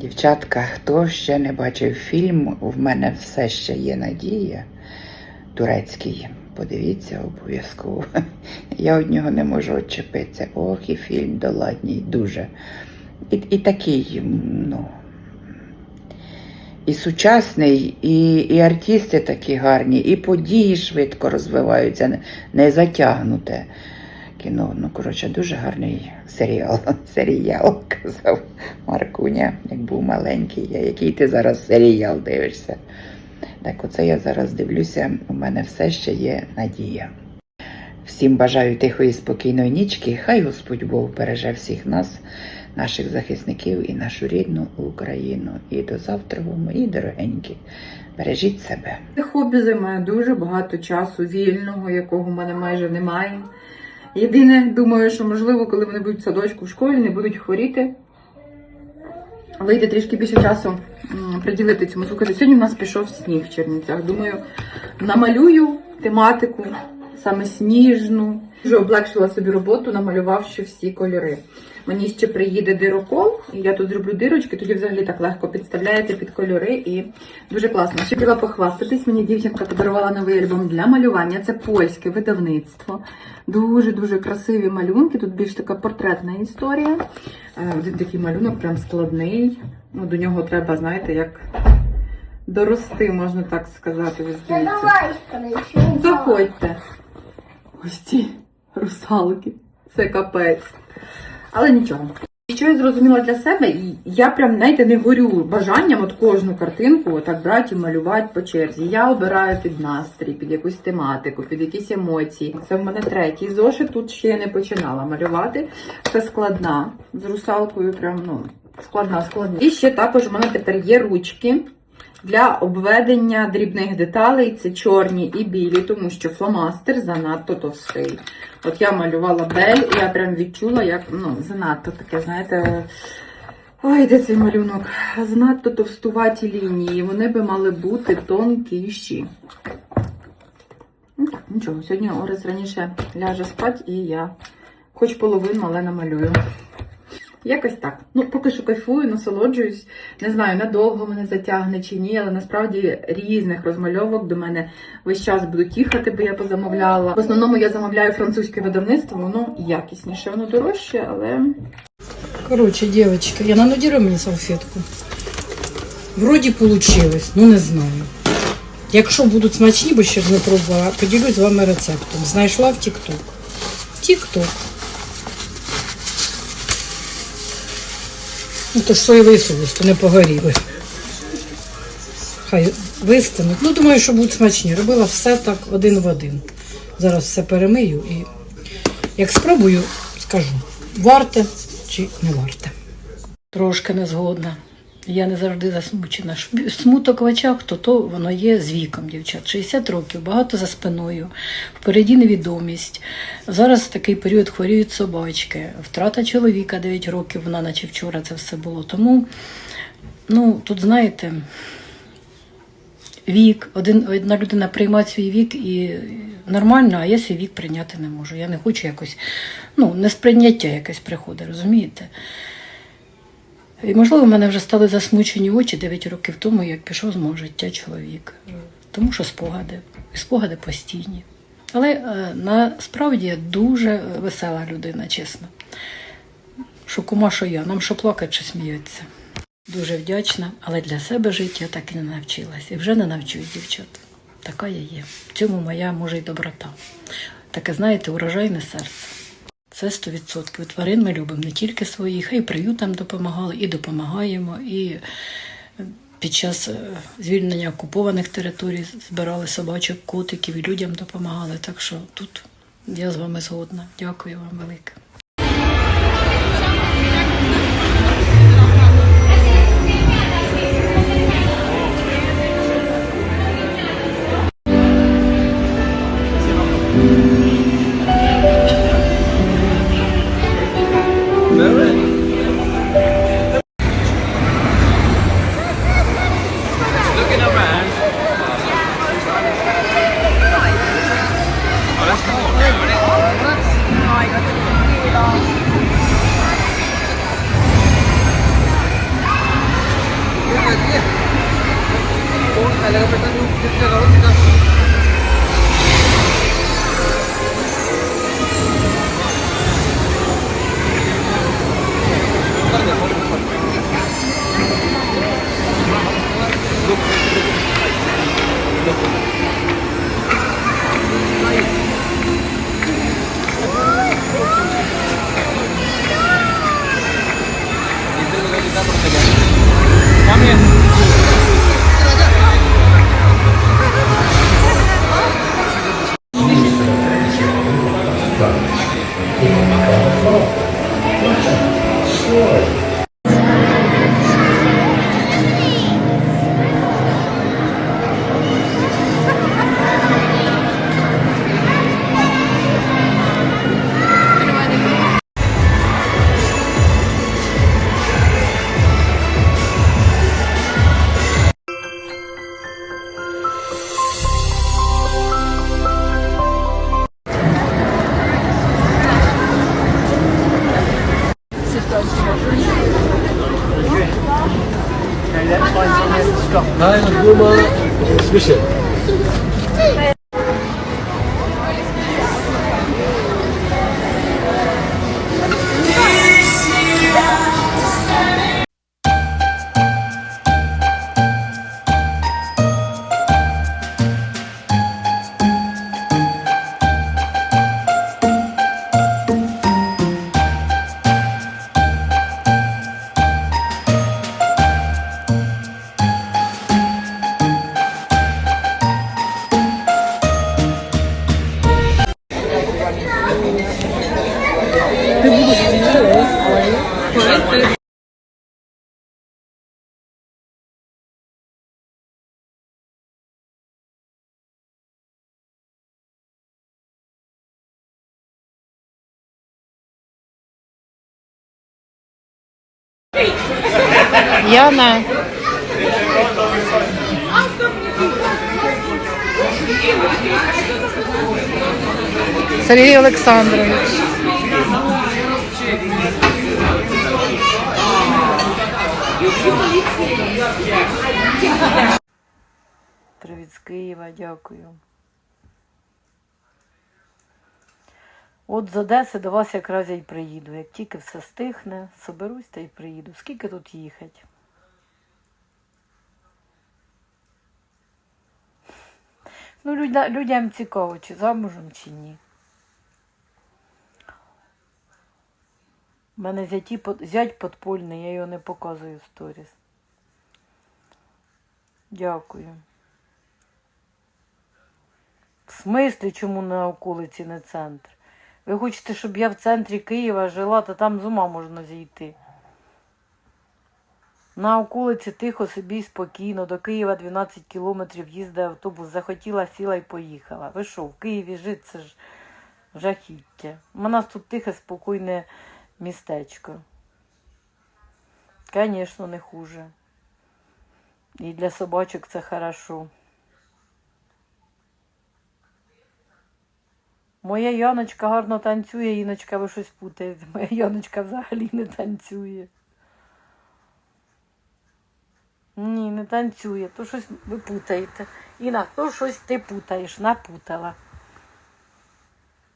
Дівчатка, хто ще не бачив фільм, в мене все ще є надія. Турецький. Подивіться обов'язково. Я від нього не можу відчепитися. Ох, і фільм доладній, дуже. І, і такий, ну. І сучасний, і, і артисти такі гарні, і події швидко розвиваються, не затягнуте кіно. Ну, коротше, дуже гарний серіал. Серіал, казав Маркуня, як був маленький. Я, який ти зараз серіал дивишся? Так, оце я зараз дивлюся, у мене все ще є надія. Всім бажаю тихої, спокійної нічки. Хай Господь Бог береже всіх нас, наших захисників і нашу рідну Україну. І до завтра, мої дорогенькі. Бережіть себе. Хобі займає дуже багато часу вільного, якого в мене майже немає. Єдине, думаю, що можливо, коли вони будуть в садочку в школі, не будуть хворіти. Вийде трішки більше часу приділити цьому звукові. Сьогодні в нас пішов сніг в Чернівцях. Думаю, намалюю тематику саме сніжну. Вже облегшила собі роботу, намалювавши всі кольори. Мені ще приїде дирокол, і я тут зроблю дирочки, тоді взагалі так легко підставляєте під кольори і дуже класно. Ще хотіла похвастатись. Мені дівчинка подарувала новий альбом для малювання. Це польське видавництво. Дуже дуже красиві малюнки. Тут більш така портретна історія. Е, Один такий малюнок, прям складний. Ну, до нього треба, знаєте, як дорости, можна так сказати. Ви. Заходьте. Ось ці русалки. Це капець. Але нічого. Що я зрозуміла для себе, і я прям, знаєте, не горю бажанням от кожну картинку отак брати і малювати по черзі. Я обираю під настрій, під якусь тематику, під якісь емоції. Це в мене третій зошит. Тут ще я не починала малювати. Це складна з русалкою, прям ну складна, складна. І ще також в мене тепер є ручки. Для обведення дрібних деталей це чорні і білі, тому що фломастер занадто товстий. От я малювала бель, і я прям відчула, як ну, занадто таке, знаєте. Ой, де цей малюнок? Занадто товстуваті лінії. Вони би мали бути тонкіші. Ну так, нічого. Сьогодні Орес раніше ляже спати, і я хоч половину, але намалюю. Якось так. Ну, поки що кайфую, насолоджуюсь. Не знаю, надовго мене затягне чи ні, але насправді різних розмальовок до мене весь час будуть їхати, бо я позамовляла. В основному я замовляю французьке видавництво, воно якісніше, воно дорожче, але Короче, девочки, я нанудирую мені салфетку. Вроді получилось, ну не знаю. Якщо будуть смачні, бо ще не пробувала, поділюсь з вами рецептом. Знайшла в TikTok. TikTok. Ну, то ж соєвий соус, то не погоріли. Хай вистануть. Ну, думаю, що будуть смачні. Робила все так один в один. Зараз все перемию і як спробую, скажу, варте чи не варте. Трошки не згодна. Я не завжди засмучена. Смуток в очах, то то воно є з віком, дівчат. 60 років, багато за спиною, впереді невідомість. Зараз такий період хворіють собачки. Втрата чоловіка 9 років, вона наче вчора це все було. Тому, ну, тут, знаєте, вік, один, одна людина приймає свій вік і нормально, а я свій вік прийняти не можу. Я не хочу якось, ну, несприйняття якесь приходить, розумієте? І, можливо, в мене вже стали засмучені очі 9 років тому, як пішов з мого життя чоловік. Тому що спогади, і спогади постійні. Але е, насправді я дуже весела людина, чесно. Що кума, що я, нам що плакать, що сміються. Дуже вдячна, але для себе жити я так і не навчилася. І вже не навчусь, дівчат. Така я є. В цьому моя може й доброта. Таке, знаєте, урожайне серце. Це 100%. Тварин ми любимо не тільки своїх, а й приютам допомагали, і допомагаємо. І е, під час е, звільнення окупованих територій збирали собачок, котиків і людям допомагали. Так що тут я з вами згодна. Дякую вам велике. Яна. Сергій Олександрович. Привіт з Києва, дякую. От з Одеси до вас якраз я й приїду. Як тільки все стихне, соберусь та й приїду. Скільки тут їхати? Ну, людя, людям цікаво, чи замужем, чи ні. У мене зяті, зять подпольний, я його не показую в сторіс. Дякую. В смислі, чому на околиці не центр? Ви хочете, щоб я в центрі Києва жила, то там з ума можна зійти. На околиці тихо собі спокійно. До Києва 12 кілометрів їздить автобус. Захотіла, сіла і поїхала. Ви що, в Києві жити це ж жахіття. У нас тут тихе, спокійне містечко. Звісно, не хуже. І для собачок це хорошо. Моя Яночка гарно танцює, Іночка, ви щось путаєте. Моя Яночка взагалі не танцює. Ні, не танцює, то щось ви путаєте. Іна, то щось ти путаєш, напутала.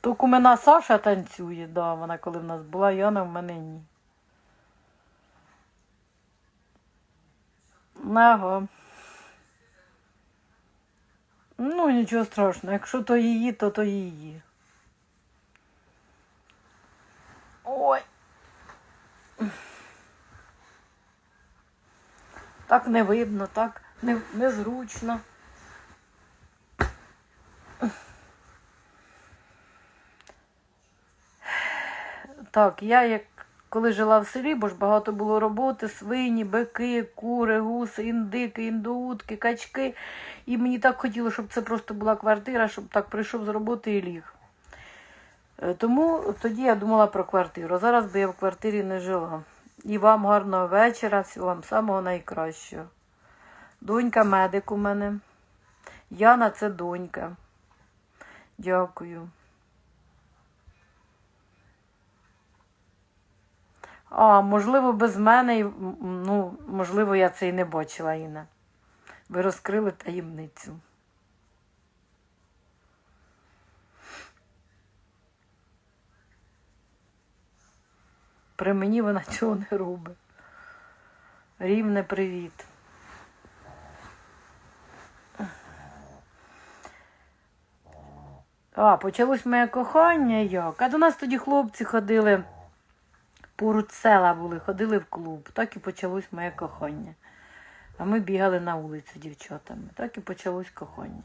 То у мене Саша танцює, да, вона коли в нас була, Яна в мене ні. Ага. Ну, нічого страшного. Якщо то її, то то її. Так не видно, так не, незручно. Так, я як коли жила в селі, бо ж багато було роботи, свині, бики, кури, гуси, індики, індоутки, качки. І мені так хотілося, щоб це просто була квартира, щоб так прийшов з роботи і ліг. Е, Тому тоді я думала про квартиру. Зараз би я в квартирі не жила. І вам гарного вечора, всього вам самого найкращого. Донька медик у мене. Яна це донька. Дякую. А, можливо, без мене, ну, можливо, я це і не бачила, Інна. Ви розкрили таємницю. При мені вона цього не робить. Рівне привіт. А, почалось моє кохання як? А до нас тоді хлопці ходили, поруч села були, ходили в клуб. Так і почалось моє кохання. А ми бігали на вулицю дівчатами. Так і почалось кохання.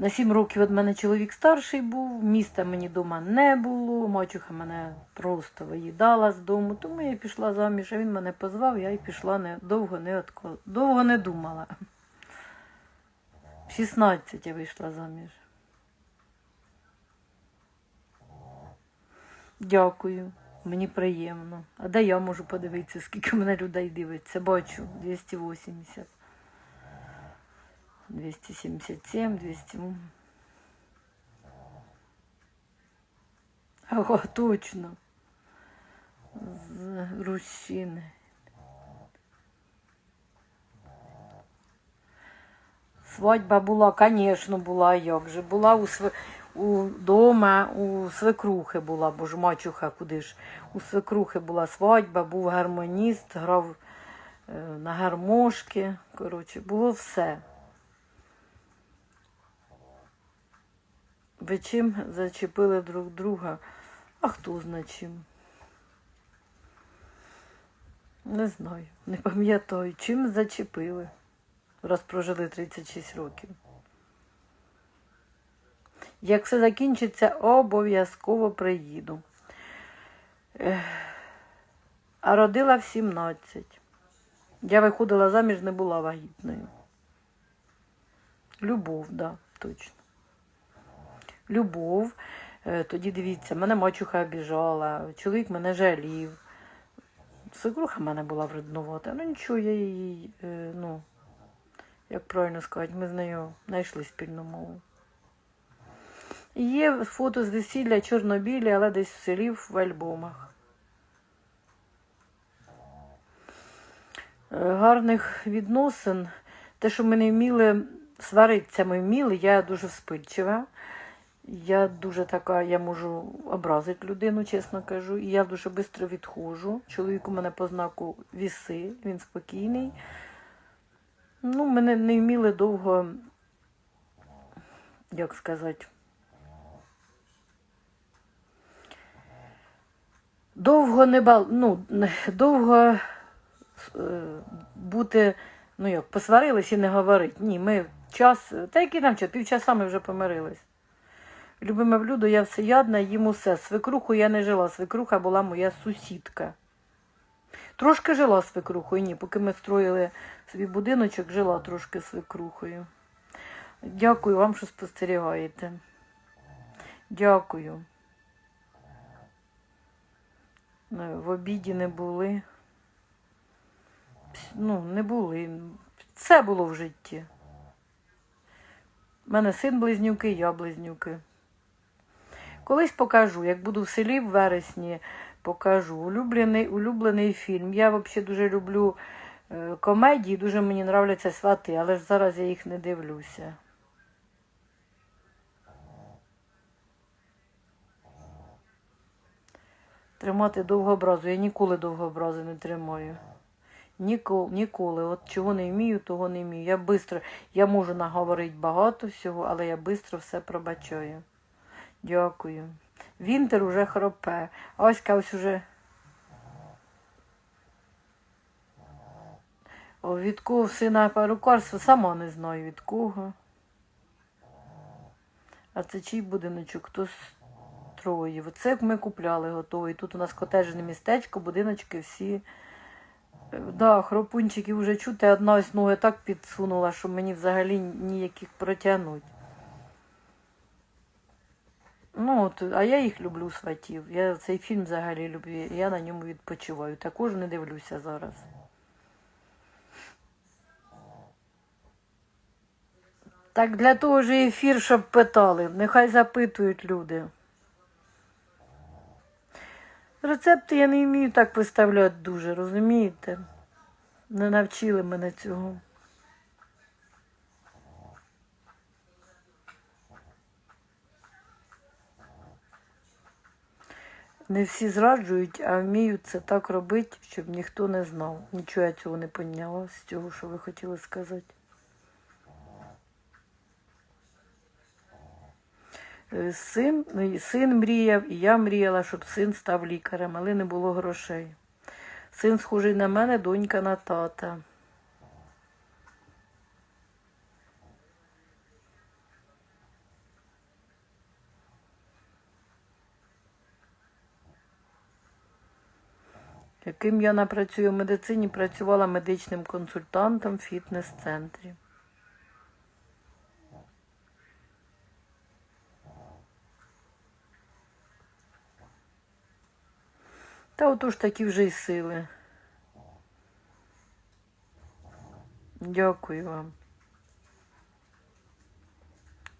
На сім років від мене чоловік старший був, міста мені вдома не було, мачуха мене просто виїдала з дому, тому я пішла заміж, а він мене позвав, я й пішла не, довго не откол... довго не думала. В 16 я вийшла заміж. Дякую, мені приємно. А де я можу подивитися, скільки мене людей дивиться? Бачу, 280. 277, 200. Ага, точно. З Рущини. Свадьба була, звісно, була, як же. Була у, св... у дома, у свекрухи була, бо ж мачуха куди ж. У свекрухи була свадьба, був гармоніст, грав е, на гармошки. Коротше, було все. Ви чим зачепили друг друга? А хто зна чим? Не знаю, не пам'ятаю, чим зачепили, раз прожили 36 років. Як все закінчиться, обов'язково приїду. А родила в 17. Я виходила заміж, не була вагітною. Любов, да, точно. Любов. Е, Тоді дивіться, мене мачуха обіжала, чоловік мене жалів. Свекруха мене була вреднувата. Ну нічого, я її, е, ну, як правильно сказати, ми з нею знайшли спільну мову. Є фото з весілля чорнобілі, але десь в селі в альбомах. Е, Гарних відносин. Те, що ми не вміли сваритися, ми вміли, я дуже вспильчива. Я дуже така, я можу образити людину, чесно кажу. І я дуже швидко відходжу. Чоловік у мене по знаку віси, він спокійний. Ну, мене не вміли довго, як сказати, довго не бал, ну, довго е, бути, ну як, посварились і не говорить. Ні, ми час, та який там час, півчаса ми вже помирились. Любиме блюдо, я всеядна, їм усе. Свекруху я не жила, свекруха була моя сусідка. Трошки жила свекрухою, ні, поки ми строїли собі будиночок, жила трошки свекрухою. Дякую вам, що спостерігаєте. Дякую. Е, В обіді не були. Ну, не були. Все було в житті. У мене син близнюки, я близнюки. Колись покажу, як буду в селі в вересні, покажу. Улюблений, улюблений фільм. Я взагалі дуже люблю е, комедії, дуже мені нравляться свати, але ж зараз я їх не дивлюся. Тримати довгообразу. Я ніколи довгообразу не тримаю. Ніколи, ніколи. От чого не вмію, того не вмію. Я бистро, я можу наговорити багато всього, але я швидко все пробачаю. Дякую. Вінтер уже хропе. Оська ось уже. О, від кого сина перукарство, сама не знаю від кого. А це чий будиночок? Хто троє. Оце як ми купляли готовий. Тут у нас котежне містечко, будиночки всі. Е, Да, хропунчики вже чути, одна ось ноги так підсунула, що мені взагалі ніяких протягнуть. Ну, от, а я їх люблю сватів. Я цей фільм взагалі люблю. Я на ньому відпочиваю. Також не дивлюся зараз. Так для того ж ефір, щоб питали. Нехай запитують люди. Рецепти я не вмію так виставляти дуже, розумієте? Не навчили мене цього. Не всі зраджують, а вміють це так робити, щоб ніхто не знав. Нічого я цього не поняла з цього, що ви хотіли сказати. Е, Син, ну, син мріяв, і я мріяла, щоб син став лікарем, але не було грошей. Син схожий на мене, донька на тата. Яким я напрацюю в медицині, працювала медичним консультантом в фітнес-центрі. Та отож такі вже й сили. Дякую вам.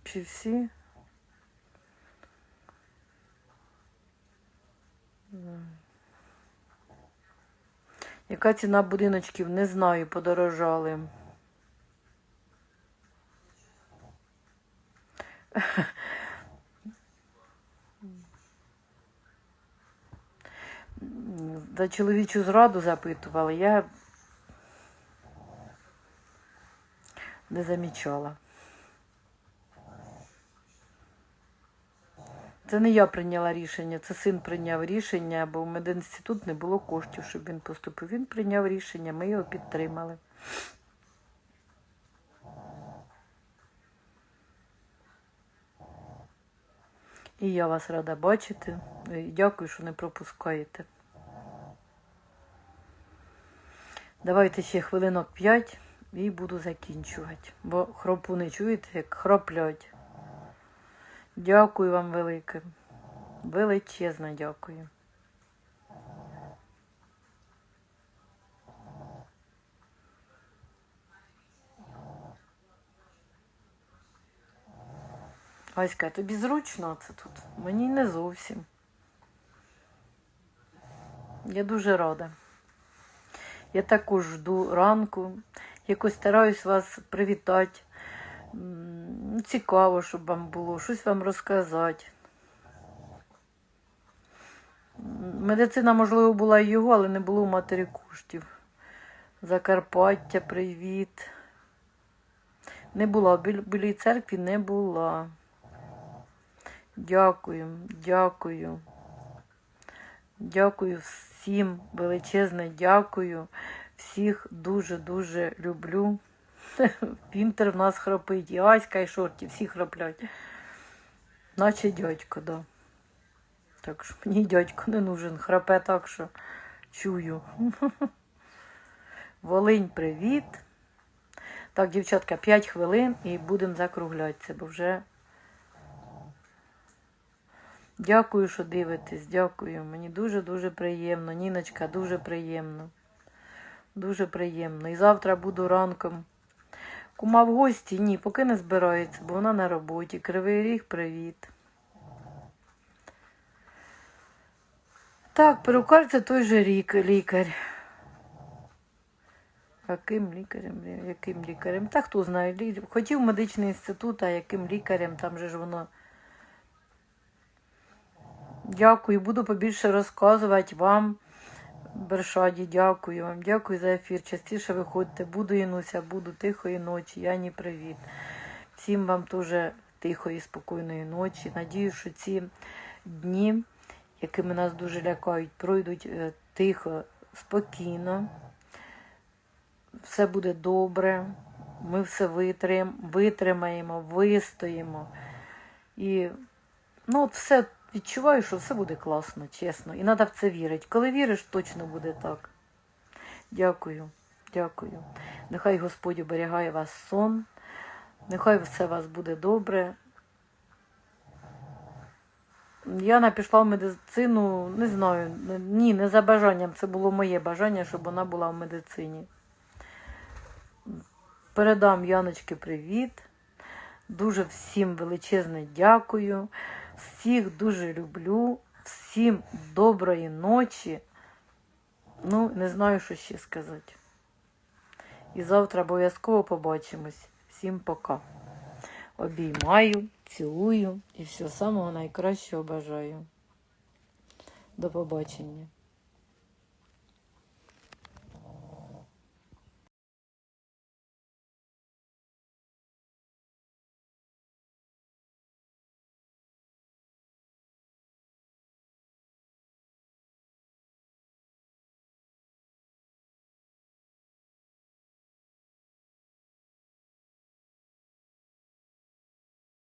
Чи всі? Яка ціна будиночків? Не знаю, подорожали. За чоловічу зраду запитували, я не замічала. Це не я прийняла рішення, це син прийняв рішення, бо в медінститут не було коштів, щоб він поступив. Він прийняв рішення, ми його підтримали. І я вас рада бачити. І дякую, що не пропускаєте. Давайте ще хвилинок 5 і буду закінчувати. Бо хропу не чуєте, як хроплять. Дякую вам велике. Величезне дякую. Аська, тобі зручно це тут? Мені не зовсім. Я дуже рада. Я також жду ранку. Якось стараюсь вас привітати. Цікаво, щоб вам було, щось вам розказати. Медицина, можливо, була і його, але не було у матері коштів. Закарпаття, привіт. Не була, Білій церкві не була. Дякую, дякую. Дякую всім, величезне дякую. Всіх дуже-дуже люблю. Вінтер в нас храпить, і Аська, і Шорті, всі храплять. Наче дядько, да. Так що мені дядько не нужен. Храпе так, що чую. Волинь, привіт. Так, дівчатка, 5 хвилин і будемо закруглятися, бо вже. Дякую, що дивитесь, дякую. Мені дуже-дуже приємно. Ніночка, дуже приємно. Дуже приємно. І завтра буду ранком. Кума в гості? Ні, поки не збирається, бо вона на роботі. Кривий ріг, привіт. Так, перукар це той же рік, лікар. Яким лікарем? Яким лікарем? Та хто знає. Хотів медичний інститут, а яким лікарем, там же ж воно. Дякую, буду побільше розказувати вам. Бершаді, дякую вам. Дякую за ефір. Частіше виходьте. Буду Інуся, буду тихої ночі. Яні, привіт. Всім вам теж тихої, спокійної ночі. Надію, що ці дні, якими нас дуже лякають, пройдуть е, тихо, спокійно. Все буде добре. Ми все витрим, витримаємо, вистоїмо. І ну, от все відчуваю, що все буде класно, чесно. І треба в це вірити. Коли віриш, точно буде так. Дякую, дякую. Нехай Господь оберігає вас сон. Нехай все у вас буде добре. Я пішла в медицину, не знаю, ні, не за бажанням. Це було моє бажання, щоб вона була в медицині. Передам Яночки привіт. Дуже всім величезне дякую. Всіх дуже люблю. Всім доброї ночі. Ну, не знаю, що ще сказати. І завтра обов'язково побачимось. Всім пока. Обіймаю, цілую і всього самого найкращого бажаю. До побачення.